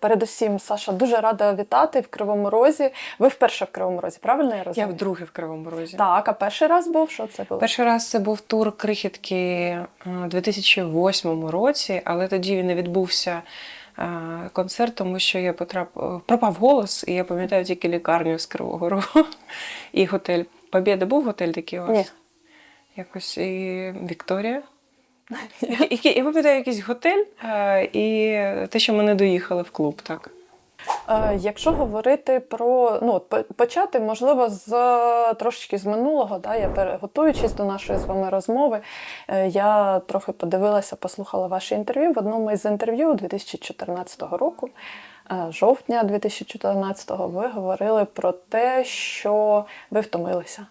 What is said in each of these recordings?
Передусім, Саша, дуже рада вітати в Кривому Розі. Ви вперше в Кривому Розі, правильно я розумію? Я вдруге в Кривому Розі. Так, а перший раз був? Що це було? Перший раз це був тур крихітки е, у 2008 році, але тоді він не відбувся е, концерт, тому що я потрапив, пропав голос, і я пам'ятаю тільки лікарню з Кривого Рогу і готель. Побєда був готель такий у вас? Ні. Якось і Вікторія. Я пам'ятаю якийсь готель, е, і те, що ми не доїхали в клуб, так. Е, Якщо говорити про ну почати, можливо, з трошечки з минулого, да, я пере- готуючись до нашої з вами розмови, е, я трохи подивилася, послухала ваше інтерв'ю. В одному із інтерв'ю 2014 року, е, жовтня 2014-го, ви говорили про те, що ви втомилися.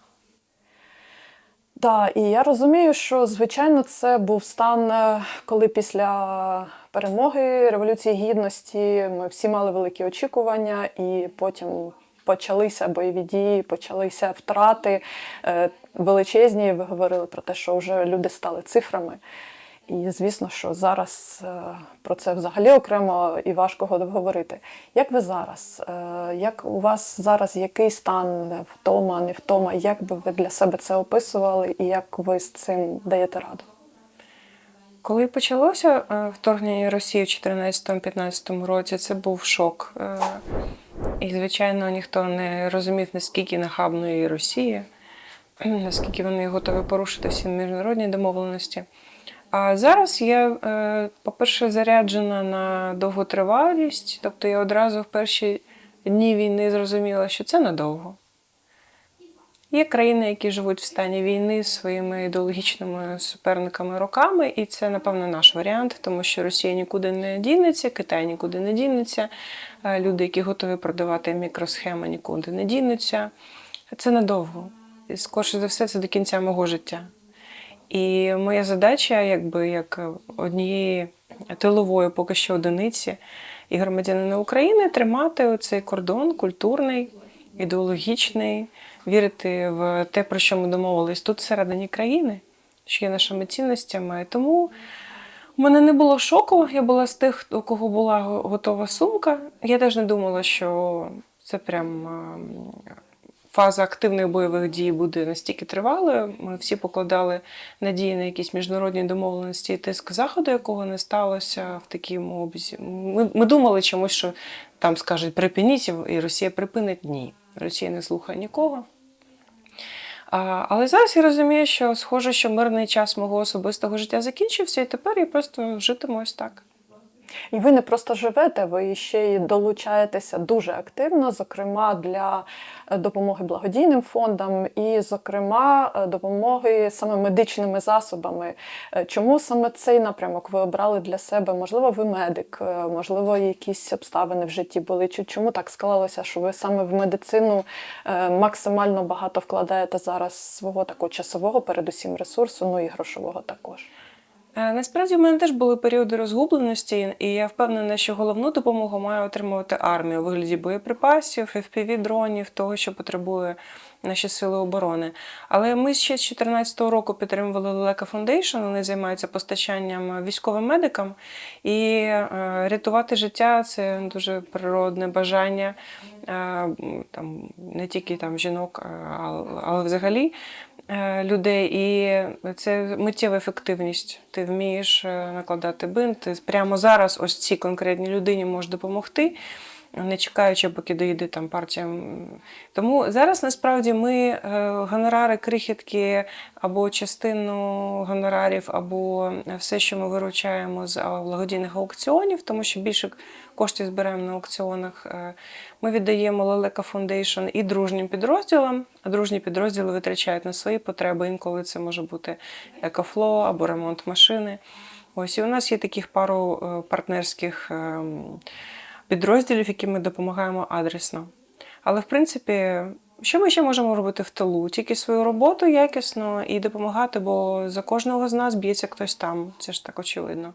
Так, і я розумію, що звичайно це був стан, е, коли після перемоги Революції Гідності ми всі мали великі очікування, і потім почалися бойові дії, почалися втрати е, величезні. Ви говорили про те, що вже люди стали цифрами. І звісно, що зараз е, про це взагалі окремо і важко говорити. Як ви зараз? Е, Як у вас зараз який стан втома, не втома? Як би ви для себе це описували, і як ви з цим даєте раду? Коли почалося е, вторгнення Росії в 2014-2015 році, це був шок. І, звичайно, ніхто не розумів, наскільки нахабної Росії, наскільки вони готові порушити всі міжнародні домовленості. А зараз я, е, по-перше, заряджена на довготривалість, тобто я одразу в перші дні війни зрозуміла, що це надовго. Є країни, які живуть в стані війни з своїми ідеологічними суперниками роками, і це, напевно, наш варіант, тому що Росія нікуди не дінеться, Китай нікуди не дінеться. е, Люди, які готові продавати мікросхеми, нікуди не дінуться. Це надовго. І скорше за все, це до кінця мого життя. І моя задача, якби як однієї тилової поки що одиниці і громадянина України, тримати цей кордон культурний, ідеологічний, вірити в те, про що ми домовились тут всередині країни, що є нашими цінностями. Тому у мене не було шоку. Я була з тих, у кого була готова сумка. Я теж не думала, що це прям. Фаза активних бойових дій буде настільки тривалою. Ми всі покладали надії на якісь міжнародні домовленості і тиск заходу, якого не сталося в такому обсязі. Ми, ми думали чомусь, що там скажуть припиніть, і Росія припинить. Ні. Росія не слухає нікого. А, але зараз я розумію, що схоже, що мирний час мого особистого життя закінчився, і тепер я просто житиму ось так. І ви не просто живете, ви ще й долучаєтеся дуже активно, зокрема для е, допомоги благодійним фондам і, зокрема, е, допомоги саме медичними засобами. Е, Чому саме цей напрямок ви обрали для себе? Можливо, ви медик, можливо, якісь обставини в житті були. Чи чому так склалося, що ви саме в медицину максимально багато вкладаєте зараз свого такого часового, передусім ресурсу, ну і грошового також? Е, Насправді в мене теж були періоди розгубленості, і я впевнена, що головну допомогу має отримувати армія у вигляді боєприпасів, FPV-дронів, того, що потребує наші сили оборони. Але ми ще з 2014 року підтримували Лелека Foundation, вони займаються постачанням військовим медикам. І е, рятувати життя це дуже природне бажання е, там, не тільки там, жінок, але взагалі людей. І це миттєва ефективність. Ти вмієш е, накладати бинт. Прямо зараз ось цій конкретній людині можеш допомогти. Не чекаючи, поки доїде там партія. Тому зараз насправді ми е, гонорари, крихітки або частину гонорарів, або все, що ми виручаємо з благодійних аукціонів, тому що більше коштів збираємо на аукціонах. е, Ми віддаємо Лелека Foundation і дружнім підрозділам, а дружні підрозділи витрачають на свої потреби. Інколи це може бути екофло або ремонт машини. Ось і у нас є таких пару е, партнерських ем, підрозділів, яким ми допомагаємо адресно. Але в принципі, що ми ще можемо робити в тилу? Тільки свою роботу якісно і допомагати, бо за кожного з нас б'ється хтось там. Це ж так очевидно.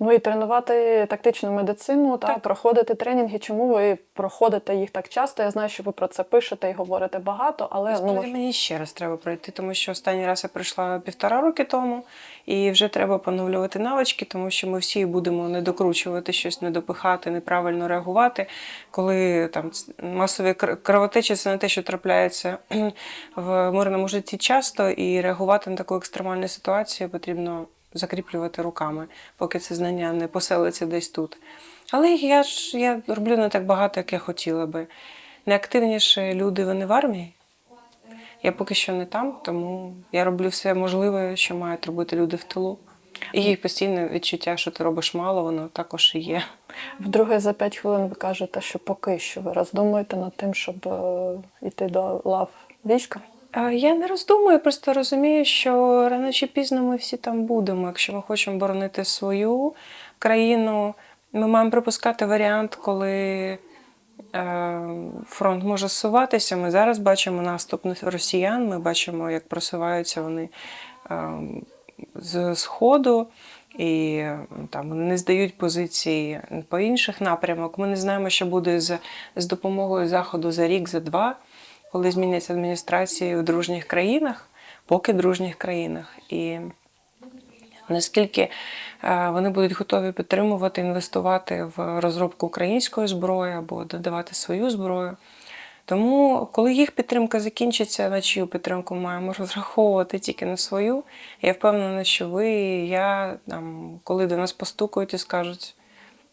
Ну і тренувати тактичну медицину та Так. проходити тренінги. Чому ви проходите їх так часто? Я знаю, що ви про це пишете і говорите багато, але ну мож- мені ще раз треба пройти, тому що останній раз я прийшла півтора роки тому, і вже треба поновлювати навички, тому що ми всі будемо не докручувати щось, не допихати, неправильно реагувати. Коли там масові кр- кровотечі це не те, що трапляється в мирному житті часто, і реагувати на таку екстремальну ситуацію потрібно закріплювати руками, поки це знання не поселиться десь тут. Але я ж я роблю не так багато, як я хотіла би. Найактивніші люди вони в армії. Я поки що не там, тому я роблю все можливе, що мають робити люди в тилу. І їх постійне відчуття, що ти робиш мало, воно також і є. вдруге за 5 хвилин ви кажете, що поки що ви роздумуєте над тим, щоб е, йти до лав війська. Е, Я не роздумую, просто розумію, що рано чи пізно ми всі там будемо. Якщо ми хочемо боронити свою країну, ми маємо припускати варіант, коли фронт може зсуватися. Ми зараз бачимо наступ росіян, ми бачимо, як просуваються вони е, з сходу. І е, там вони не здають позиції по інших напрямок. Ми не знаємо, що буде з, з допомогою заходу за рік, за два, коли зміняться адміністрації в дружніх країнах, поки дружніх країнах. І наскільки е, вони будуть готові підтримувати, інвестувати в розробку української зброї або додавати свою зброю. Тому, коли їх підтримка закінчиться, на чию підтримку маємо розраховувати тільки на свою, я впевнена, що ви і я, там, коли до нас постукають і скажуть,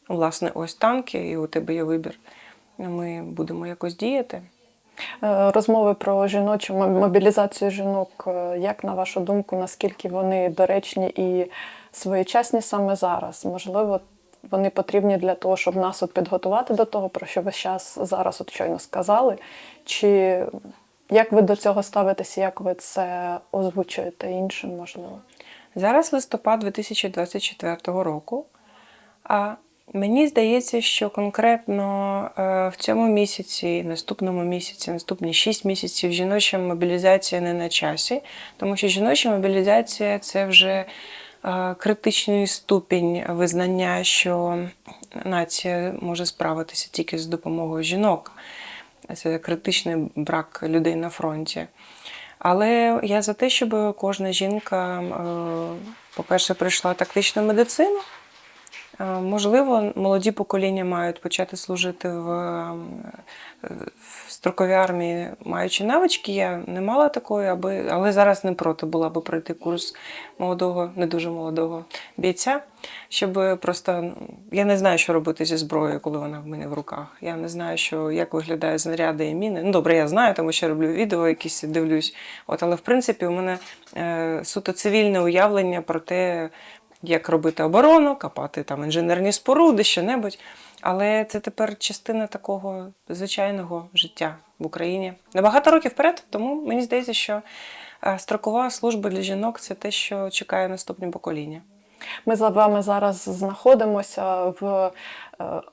власне, ось танки, і у тебе є вибір, ми будемо якось діяти. Е, Розмови про жіночу мобілізацію жінок, е, як на вашу думку, наскільки вони доречні і своєчасні саме зараз? Можливо, вони потрібні для того, щоб нас от підготувати до того, про що ви зараз зараз от щойно сказали? Чи як ви до цього ставитеся, як ви це озвучуєте іншим, можливо? Зараз листопад 2024 року. А мені здається, що конкретно е, в цьому місяці, наступному місяці, наступні 6 місяців жіноча мобілізація не на часі, тому що жіноча мобілізація це вже е, критичний ступінь визнання, що нація може справитися тільки з допомогою жінок. Це критичний брак людей на фронті. Але я за те, щоб кожна жінка, е, по-перше, прийшла тактичну медицину. Е, Можливо, молоді покоління мають почати служити в, е, в строковій армії, маючи навички. Я не мала такої, аби, але зараз не проти була би пройти курс молодого, не дуже молодого бійця, щоб просто я не знаю, що робити зі зброєю, коли вона в мене в руках. Я не знаю, що як виглядають знаряди і міни. Ну, добре, я знаю, тому що роблю відео, якісь дивлюсь. От, але в принципі, у мене е, суто цивільне уявлення про те, як робити оборону, копати там інженерні споруди, що-небудь. Але це тепер частина такого звичайного життя в Україні Набагато років вперед. Тому мені здається, що е, строкова служба для жінок це те, що чекає наступне покоління. Ми з вами зараз знаходимося в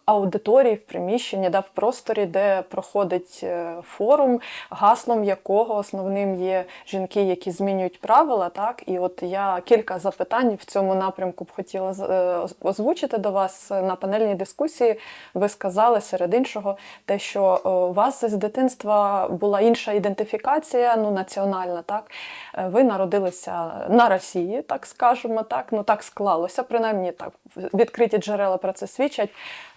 аудиторії, в приміщенні, да, в просторі, де проходить е, форум, гаслом якого основним є жінки, які змінюють правила. Так? І от я кілька запитань в цьому напрямку б хотіла е, озвучити до вас на панельній дискусії. Ви сказали серед іншого, те, що е, у вас з дитинства була інша ідентифікація, ну національна. Так? Е, Ви народилися на Росії, так скажемо, так. Ну так склалося, принаймні так. Відкриті джерела про це свідчать.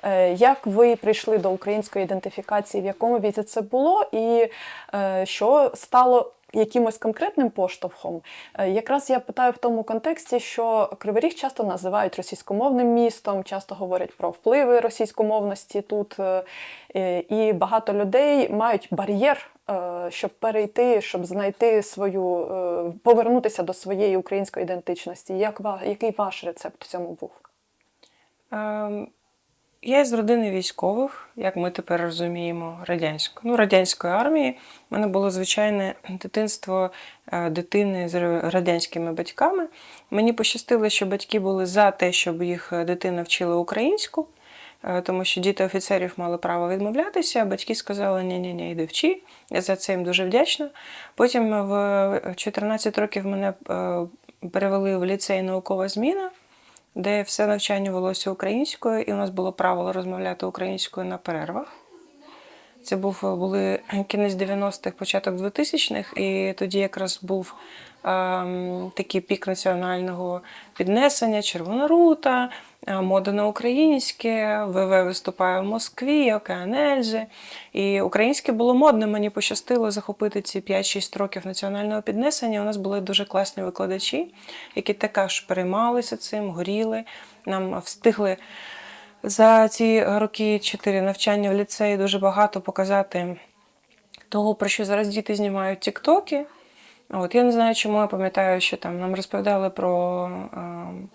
Е, Як ви прийшли до української ідентифікації, в якому віці це було, і е, що стало якимось конкретним поштовхом? Е, Якраз я питаю в тому контексті, що Кривий Ріг часто називають російськомовним містом, часто говорять про впливи російськомовності тут, і багато людей мають бар'єр. Щоб перейти, щоб знайти свою, повернутися до своєї української ідентичності. Як який ваш рецепт в цьому був? Я з родини військових, як ми тепер розуміємо, радянської. Ну, радянської армії. У мене було звичайне дитинство е, дитини з радянськими батьками. Мені пощастило, що батьки були за те, щоб їх дитина вчила українську, е, тому що діти офіцерів мали право відмовлятися, а батьки сказали, ні ні ні йди вчи. Я за це їм дуже вдячна. Потім в 14 років мене е, перевели в ліцей наукова зміна де все навчання велося українською, і у нас було правило розмовляти українською на перервах. Це був були кінець 90-х, початок 2000-х, і тоді якраз був ем, такий пік національного піднесення, Червона рута, е, мода на українське, ВВ виступає в Москві, Океан Ельзи. І українське було модне. Мені пощастило захопити ці 5-6 років національного піднесення. У нас були дуже класні викладачі, які також переймалися цим, горіли. Нам встигли за ці роки чотири навчання в ліцеї дуже багато показати того, про що зараз діти знімають тіктоки. От я не знаю, чому я пам'ятаю, що там нам розповідали про ем,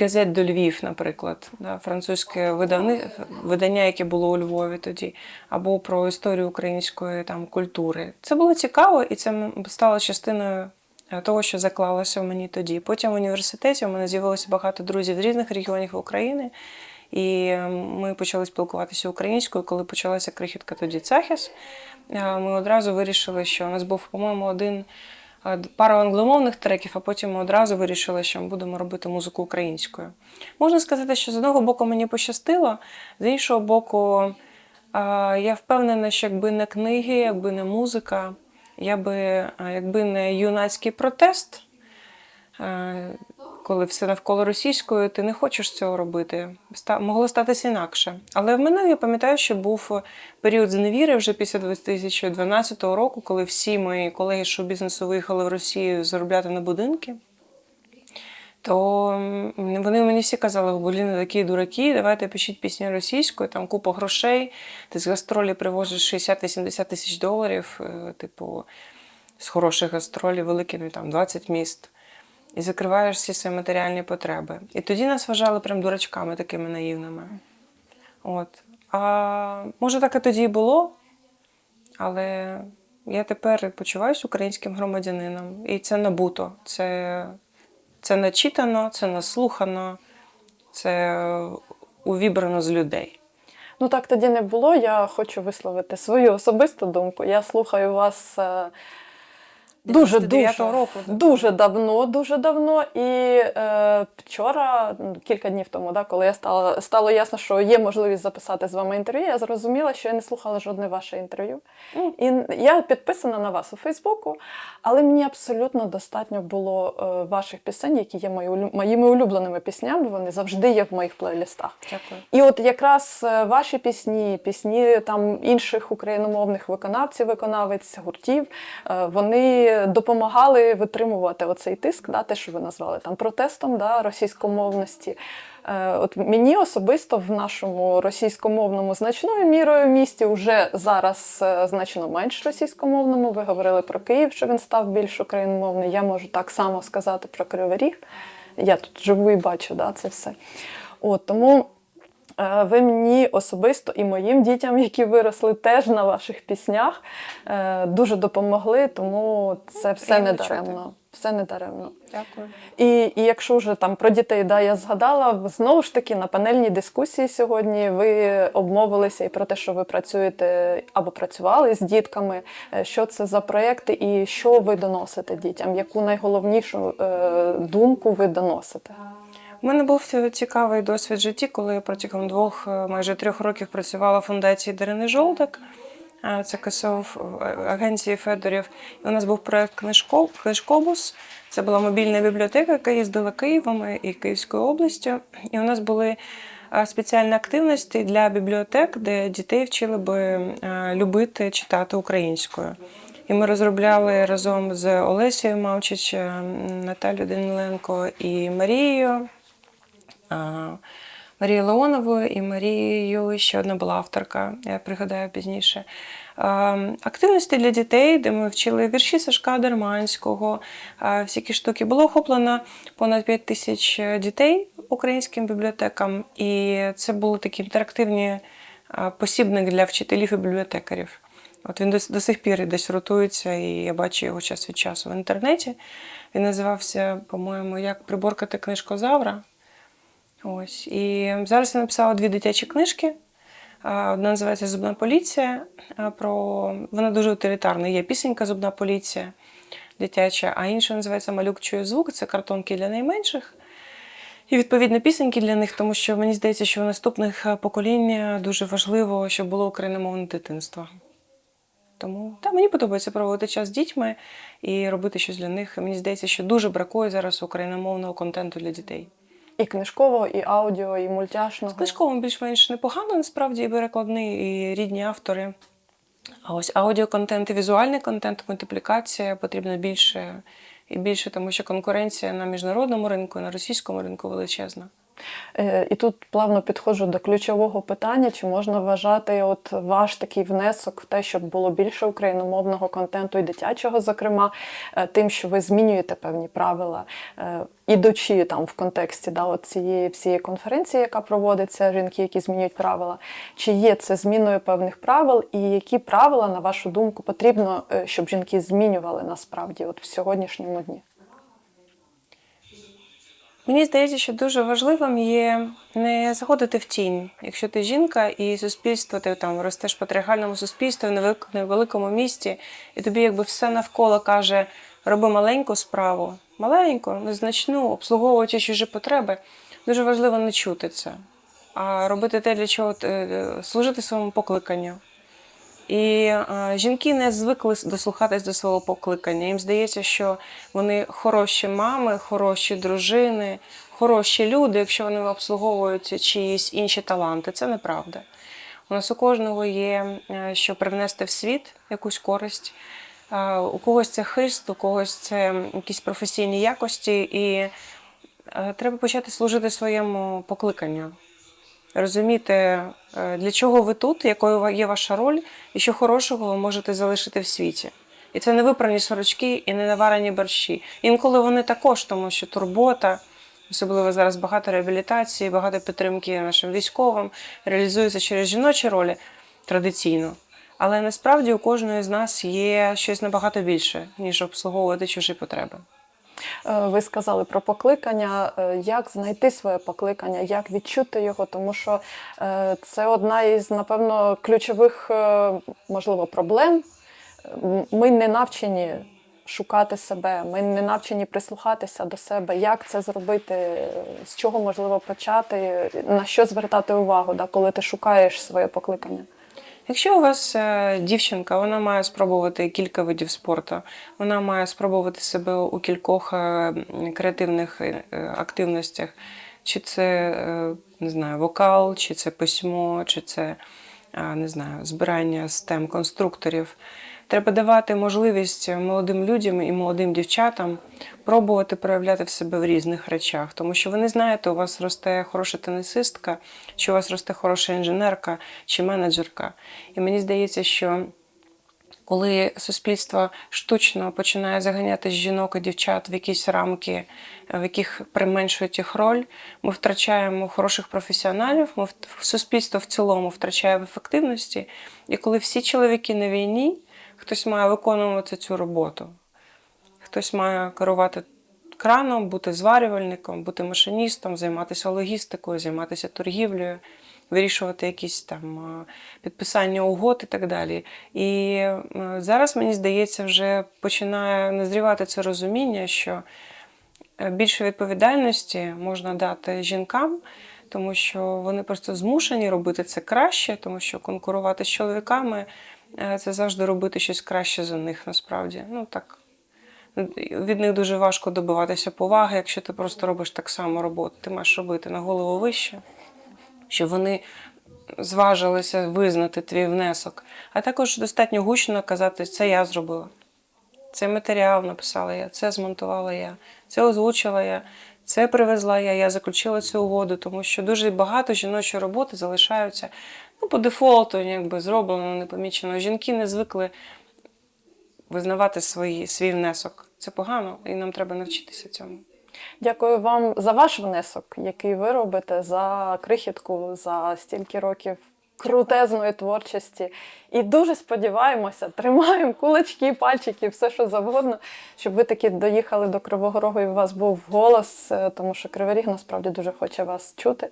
газет до Львів, наприклад, да, французьке видавни, видання, яке було у Львові тоді, або про історію української там культури. Це було цікаво, і це стало частиною того, що заклалося в мені тоді. Потім в університеті у мене з'явилося багато друзів з різних регіонів України. І е, ми почали спілкуватися українською, коли почалася крихітка тоді Цахіс. е, Ми одразу вирішили, що у нас був, по-моєму, один е, пара англомовних треків, а потім ми одразу вирішили, що ми будемо робити музику українською. Можна сказати, що з одного боку мені пощастило, з іншого боку, е, я впевнена, що якби не книги, якби не музика, я би, е, якби не юнацький протест, е, коли все навколо російською, ти не хочеш цього робити. Могло статися інакше. Але в мене я пам'ятаю, що був період зневіри вже після 2012 року, коли всі мої колеги з шоу-бізнесу виїхали в Росію заробляти на будинки. То вони мені всі казали, блін, такі дураки, давайте пишіть пісні російською, там купа грошей, ти з гастролі привозиш 60-80 тисяч доларів, е, типу, з хороших гастролів, великі, ну, там 20 міст, і закриваєш всі свої матеріальні потреби. І тоді нас вважали прям дурачками такими наївними. От. А може, так і тоді і було, але я тепер почуваюся українським громадянином. І це набуто. Це, це начитано, це наслухано, це увібрано з людей. Ну так тоді не було. Я хочу висловити свою особисту думку. Я слухаю вас е, дуже дуже, року, дуже давно, дуже давно. І е, вчора, кілька днів тому, да, коли я стала стало ясно, що є можливість записати з вами інтерв'ю, я зрозуміла, що я не слухала жодне ваше інтерв'ю. Мгм. І я підписана на вас у Фейсбуку, але мені абсолютно достатньо було е, ваших пісень, які є мої, моїми улюбленими піснями. Вони завжди є в моїх плейлистах. Дякую. І от якраз е, ваші пісні, пісні там інших україномовних виконавців, виконавець гуртів, е, вони допомагали витримувати оцей тиск, да, те, що ви назвали там протестом да, російськомовності. Е, От мені особисто в нашому російськомовному значною мірою місті вже зараз е, значно менш російськомовному. Ви говорили про Київ, що він став більш україномовний. Я можу так само сказати про Кривий Ріг. Я тут живу і бачу да, це все. От, тому Ви мені особисто і моїм дітям, які виросли теж на ваших піснях, е, дуже допомогли, тому це все не даремно. Все не даремно. Дякую. І, і якщо вже там про дітей да, я згадала, знову ж таки на панельній дискусії сьогодні ви обмовилися і про те, що ви працюєте або працювали з дітками, е, що це за проекти і що ви доносите дітям, яку найголовнішу е, думку ви доносите. У мене був цікавий досвід в житті, коли я протягом двох, е, майже трьох років працювала в фундації Дарини Жолдак. Е, Це КСО агенції Федорів. І у нас був проект Книжкобус. Це була мобільна бібліотека, яка їздила Києвом і Київською областю. І у нас були е, спеціальні активності для бібліотек, де дітей вчили би е, любити читати українською. І ми розробляли разом з Олесією Мавчич, е, Наталією Даниленко і Марією. А, Марією Леоновою і Марією, ще одна була авторка, я пригадаю пізніше. Активності для дітей, де ми вчили вірші Сашка Дерманського, а, всякі штуки. Було охоплено понад 5 тисяч дітей українським бібліотекам, і це були такі інтерактивні а, посібник для вчителів і бібліотекарів. От він до, до сих пір десь ротується, і я бачу його час від часу в інтернеті. Він називався, по-моєму, Як приборкати книжкозавра. Ось. І зараз я написала дві дитячі книжки. Одна називається Зубна поліція. Про... Вона дуже утилітарна. Є пісенька Зубна поліція дитяча, а інша називається Малюк чує звук. Це картонки для найменших. І відповідно пісеньки для них, тому що мені здається, що у наступних поколінь дуже важливо, щоб було україномовне дитинство. Тому та мені подобається проводити час з дітьми і робити щось для них. Мені здається, що дуже бракує зараз україномовного контенту для дітей. І книжкового, і аудіо, і мультяшного. З книжковим більш-менш непогано, насправді, і перекладний, і рідні автори. А ось аудіоконтент і візуальний контент, мультиплікація потрібно більше і більше, тому що конкуренція на міжнародному ринку, на російському ринку величезна. Е, І тут плавно підходжу до ключового питання: чи можна вважати от ваш такий внесок в те, щоб було більше україномовного контенту і дитячого, зокрема, е, тим, що ви змінюєте певні правила, е, ідучи там в контексті да, от цієї всієї конференції, яка проводиться, жінки, які змінюють правила, чи є це зміною певних правил, і які правила, на вашу думку, потрібно, щоб жінки змінювали насправді от в сьогоднішньому дні? Мені здається, що дуже важливим є не заходити в тінь. Якщо ти жінка і суспільство, ти там ростеш в патріархальному суспільстві в невелик- невеликому місті, і тобі якби все навколо каже: роби маленьку справу, маленьку, незначну, обслуговуючи чужі потреби. Дуже важливо не чути це, а робити те, для чого ти- е, служити своєму покликанню. І е, жінки не звикли дослухатись до свого покликання. Їм здається, що вони хороші мами, хороші дружини, хороші люди, якщо вони обслуговують чиїсь інші таланти. Це неправда. У нас у кожного є е, що привнести в світ якусь користь. Е, У когось це хист, у когось це якісь професійні якості, і треба почати служити своєму покликанню розуміти, е, для чого ви тут, якою є ваша роль, і що хорошого ви можете залишити в світі. І це не випрані сорочки і не наварені борщі. Інколи вони також, тому що турбота, особливо зараз багато реабілітації, багато підтримки нашим військовим, реалізується через жіночі ролі традиційно. Але насправді у кожної з нас є щось набагато більше, ніж обслуговувати чужі потреби. Е, Ви сказали про покликання, е, як знайти своє покликання, як відчути його, тому що е, це одна із, напевно, ключових, можливо, проблем. Ми не навчені шукати себе, ми не навчені прислухатися до себе, як це зробити, з чого можливо почати, на що звертати увагу, коли ти шукаєш своє покликання. Якщо у вас е, дівчинка, вона має спробувати кілька видів спорту, вона має спробувати себе у кількох е, креативних е, активностях, чи це не знаю, вокал, чи це письмо, чи це не знаю, збирання STEM конструкторів. Треба давати можливість молодим людям і молодим дівчатам пробувати проявляти в себе в різних речах, тому що ви не знаєте, у вас росте хороша тенісистка, чи у вас росте хороша інженерка чи менеджерка. І мені здається, що коли суспільство штучно починає заганяти жінок і дівчат в якісь рамки, в яких применшують їх роль, ми втрачаємо хороших професіоналів, ми в- суспільство в цілому втрачає в ефективності. І коли всі чоловіки на війні, хтось має виконувати цю роботу. Хтось має керувати краном, бути зварювальником, бути машиністом, займатися логістикою, займатися торгівлею, вирішувати якісь там е, підписання угод і так далі. І е, зараз, мені здається, вже починає назрівати це розуміння, що е, більше відповідальності можна дати жінкам, тому що вони просто змушені робити це краще, тому що конкурувати з чоловіками це завжди робити щось краще за них насправді. Ну так. Від них дуже важко добиватися поваги, якщо ти просто робиш так само роботу. Ти маєш робити на голову вище, щоб вони зважилися визнати твій внесок. А також достатньо гучно казати, це я зробила. Цей матеріал написала я, це змонтувала я, це озвучила я, це привезла я, я заключила цю угоду, тому що дуже багато жіночої роботи залишаються ну, по дефолту, якби зроблено, непомічено. Жінки не звикли визнавати свої, свій внесок. Це погано, і нам треба навчитися цьому. Дякую вам за ваш внесок, який ви робите, за крихітку, за стільки років крутезної творчості. І дуже сподіваємося, тримаємо кулачки, пальчики, все що завгодно, щоб ви таки доїхали до Кривого Рогу і у вас був голос, е, тому що Кривий Ріг насправді дуже хоче вас чути.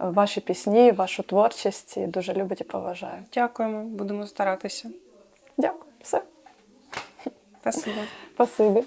Ваші пісні, вашу творчість і дуже любить і поважає. Дякуємо, будемо старатися. Дякую, все, Спасибо. спасибі.